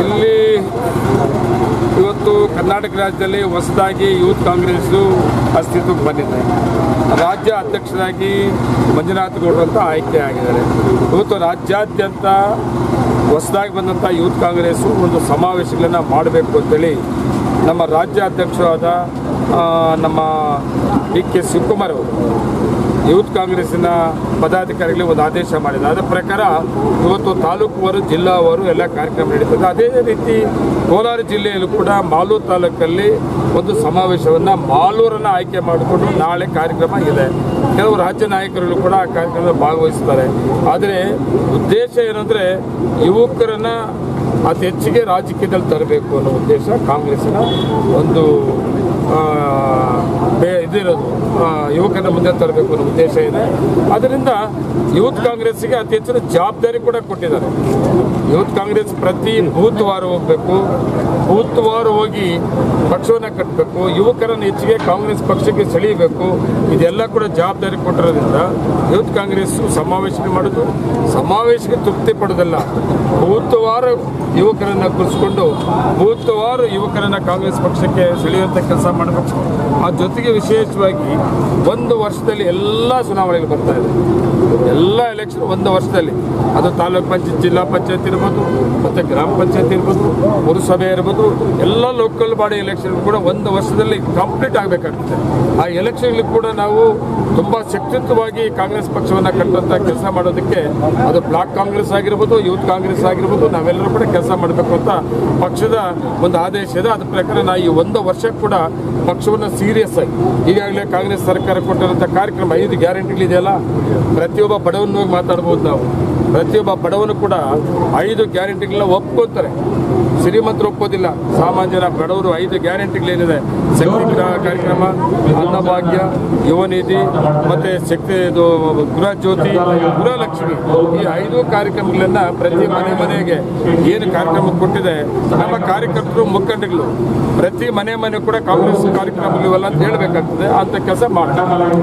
ಇಲ್ಲಿ ಇವತ್ತು ಕರ್ನಾಟಕ ರಾಜ್ಯದಲ್ಲಿ ಹೊಸದಾಗಿ ಯೂತ್ ಕಾಂಗ್ರೆಸ್ಸು ಅಸ್ತಿತ್ವಕ್ಕೆ ಬಂದಿದೆ. ರಾಜ್ಯ ಅಧ್ಯಕ್ಷರಾಗಿ ಮಂಜುನಾಥ್ ಗೌಡರು ಅಂತ ಆಯ್ಕೆ ಆಗಿದ್ದಾರೆ. ಇವತ್ತು ರಾಜ್ಯಾದ್ಯಂತ ಹೊಸದಾಗಿ ಬಂದಂಥ ಯೂತ್ ಕಾಂಗ್ರೆಸ್ಸು ಒಂದು ಸಮಾವೇಶಗಳನ್ನು ಮಾಡಬೇಕು ಅಂತೇಳಿ ನಮ್ಮ ರಾಜ್ಯಾಧ್ಯಕ್ಷರಾದ ನಮ್ಮ ಡಿ ಕೆ ಶಿವಕುಮಾರ್ ಅವರು ಯೂತ್ ಕಾಂಗ್ರೆಸ್ಸಿನ ಪದಾಧಿಕಾರಿಗಳಿಗೆ ಒಂದು ಆದೇಶ ಮಾಡಿದೆ ಅದರ ಪ್ರಕಾರ ಇವತ್ತು ತಾಲೂಕುವರು, ಜಿಲ್ಲಾವರು ಎಲ್ಲ ಕಾರ್ಯಕ್ರಮ ನಡೀತದೆ. ಅದೇ ರೀತಿ ಕೋಲಾರ ಜಿಲ್ಲೆಯಲ್ಲೂ ಕೂಡ ಮಾಲೂರು ತಾಲೂಕಲ್ಲಿ ಒಂದು ಸಮಾವೇಶವನ್ನು ಮಾಲೂರನ್ನು ಆಯ್ಕೆ ಮಾಡಿಕೊಂಡು ನಾಳೆ ಕಾರ್ಯಕ್ರಮ ಇದೆ. ಕೆಲವು ರಾಜ್ಯ ನಾಯಕರುಗಳು ಕೂಡ ಆ ಕಾರ್ಯಕ್ರಮದಲ್ಲಿ ಭಾಗವಹಿಸ್ತಾರೆ. ಆದರೆ ಉದ್ದೇಶ ಏನಂದರೆ ಯುವಕರನ್ನು ಅತಿ ಹೆಚ್ಚಿಗೆ ರಾಜಕೀಯದಲ್ಲಿ ತರಬೇಕು ಅನ್ನೋ ಉದ್ದೇಶ ಕಾಂಗ್ರೆಸ್ಸಿನ ಒಂದು ಬೇ- ಇದಿರೋದು ಯುವಕನ ಮುಂದೆ ತರಬೇಕು ಅನ್ನೋ ಉದ್ದೇಶ ಇದೆ. ಅದರಿಂದ ಯೂತ್ ಕಾಂಗ್ರೆಸ್ಸಿಗೆ ಅತಿ ಹೆಚ್ಚಿನ ಜವಾಬ್ದಾರಿ ಕೂಡ ಕೊಟ್ಟಿದ್ದಾರೆ. ಯೂತ್ ಕಾಂಗ್ರೆಸ್ ಪ್ರತಿ ಬೂತ್ ವಾರ ಹೋಗಬೇಕು. ಬೂತ್ ವಾರ ಹೋಗಿ ಪಕ್ಷವನ್ನು ಕಟ್ಟಬೇಕು ಯುವಕರನ್ನು ಹೆಚ್ಚಿಗೆ ಕಾಂಗ್ರೆಸ್ ಪಕ್ಷಕ್ಕೆ ಸೆಳೆಯಬೇಕು, ಇದೆಲ್ಲ ಕೂಡ ಜವಾಬ್ದಾರಿ ಕೊಟ್ಟಿರೋದ್ರಿಂದ ಯೂತ್ ಕಾಂಗ್ರೆಸ್ ಸಮಾವೇಶ ಮಾಡೋದು, ಸಮಾವೇಶಕ್ಕೆ ತೃಪ್ತಿ ಪಡೋದಲ್ಲ ಭೂತವಾರ ವಾರ ಯುವಕರನ್ನು ಕೂರಿಸ್ಕೊಂಡು ಯುವಕರನ್ನು ಯುವಕರನ್ನ ಕಾಂಗ್ರೆಸ್ ಪಕ್ಷಕ್ಕೆ ಸೆಳೆಯುವಂಥ ಕೆಲಸ ಮಾಡಬೇಕು. ಆ ಜೊತೆಗೆ ವಿಶೇಷವಾಗಿ ಒಂದು ವರ್ಷದಲ್ಲಿ ಎಲ್ಲ ಚುನಾವಣೆಗಳು ಬರ್ತಾ ಇದೆ. ಎಲ್ಲ ಎಲೆಕ್ಷನ್ ಒಂದು ವರ್ಷದಲ್ಲಿ. ಅದು ತಾಲೂಕು ಪಂಚಾಯತ್, ಜಿಲ್ಲಾ ಪಂಚಾಯತ್ ಇರ್ಬೋದು, ಮತ್ತು ಗ್ರಾಮ ಪಂಚಾಯತ್ ಇರ್ಬೋದು, ಪುರಸಭೆ ಇರ್ಬೋದು ಎಲ್ಲ ಲೋಕಲ್ ಬಾಡಿ ಎಲೆಕ್ಷನ್ ಕೂಡ ಒಂದು ವರ್ಷದಲ್ಲಿ ಕಂಪ್ಲೀಟ್ ಆಗಬೇಕಾಗುತ್ತೆ. ಆ ಎಲೆಕ್ಷನ್ಗಳು ಕೂಡ ನಾವು ತುಂಬ ಶಕ್ತಿಯುತವಾಗಿ ಕಾಂಗ್ರೆಸ್ ಪಕ್ಷವನ್ನು ಕಟ್ಟುವಂಥ ಕೆಲಸ ಮಾಡೋದಕ್ಕೆ ಅದು ಬ್ಲಾಕ್ ಕಾಂಗ್ರೆಸ್ ಆಗಿರ್ಬೋದು, ಯೂತ್ ಕಾಂಗ್ರೆಸ್ ಆಗಿರ್ಬೋದು, ನಾವೆಲ್ಲರೂ ಕೂಡ ಕೆಲಸ ಮಾಡಬೇಕು ಅಂತ ಪಕ್ಷದ ಒಂದು ಆದೇಶ ಇದೆ. ಅದ್ರ ಪ್ರಕಾರ ನಾವು ಈ ಒಂದು ವರ್ಷ ಕೂಡ ಪಕ್ಷವನ್ನು ಸೀರಿಯಸ್ ಆಗಿ, ಈಗಾಗಲೇ ಕಾಂಗ್ರೆಸ್ ಸರ್ಕಾರ ಕೊಟ್ಟಿರುವಂಥ ಕಾರ್ಯಕ್ರಮ ಐದು ಗ್ಯಾರಂಟಿಗಳಿದೆಯಲ್ಲ, ಪ್ರತಿಯೊಬ್ಬ ಬಡವನ್ನು ಹೋಗಿ ಮಾತಾಡ್ಬೋದು ನಾವು. ಪ್ರತಿಯೊಬ್ಬ ಬಡವನು ಕೂಡ ಐದು ಗ್ಯಾರಂಟಿಗಳನ್ನ ಒಪ್ಕೊತಾರೆ. ಶ್ರೀಮಂತರು ಒಪ್ಪೋದಿಲ್ಲ. ಸಾಮಾನ್ಯರ ಬಡವರು ಐದು ಗ್ಯಾರಂಟಿಗಳೇನಿದೆ. ಶಕ್ತಿ ಕಾರ್ಯಕ್ರಮ, ಅನ್ನಭಾಗ್ಯ ಯುವನಿಧಿ ಮತ್ತು ಶಕ್ತಿ ಇದು ಗೃಹ ಜ್ಯೋತಿ, ಗೃಹಲಕ್ಷ್ಮಿ. ಈ ಐದು ಕಾರ್ಯಕ್ರಮಗಳನ್ನ ಪ್ರತಿ ಮನೆ ಮನೆಗೆ ಏನು ಕಾರ್ಯಕ್ರಮ ಕೊಟ್ಟಿದೆ, ನಮ್ಮ ಕಾರ್ಯಕರ್ತರು ಮುಖಂಡಗಳು ಪ್ರತಿ ಮನೆ ಮನೆ ಕೂಡ ಕಾಂಗ್ರೆಸ್ ಕಾರ್ಯಕ್ರಮಗಳಿವಲ್ಲ ಅಂತ ಹೇಳಬೇಕಾಗ್ತದೆ. ಅಂತ ಕೆಲಸ ಮಾಡ್ತಾರೆ